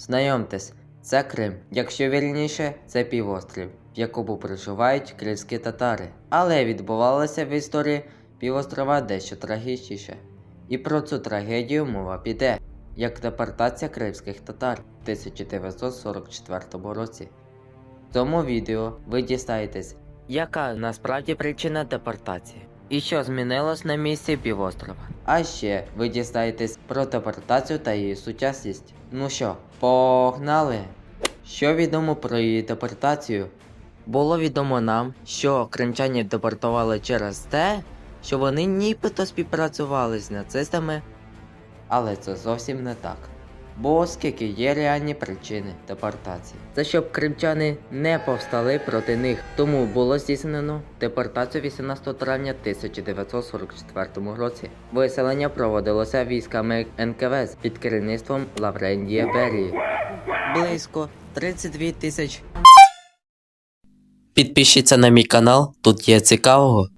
Знайомтесь, це Крим. Якщо вірніше, це півострів, в якому проживають кримські татари. Але відбувалося в історії півострова дещо трагічніше. І про цю трагедію мова піде, як депортація кримських татар в 1944 році. В цьому відео ви дізнаєтесь, яка насправді причина депортації і що змінилось на місці півострова. А ще ви дізнаєтесь про депортацію та її сучасність. Ну що, погнали! Що відомо про її депортацію? Було відомо нам, що кримчані депортували через те, що вони нібито співпрацювали з нацистами, але це зовсім не так. Бо оскільки є реальні причини депортації. Це щоб кримчани не повстали проти них, тому було здійснено депортацію 18 травня 1944 році. Виселення проводилося військами НКВС під керівництвом Лаврентія Берії. Близько 32 тисяч. Підпишіться на мій канал, тут є цікавого.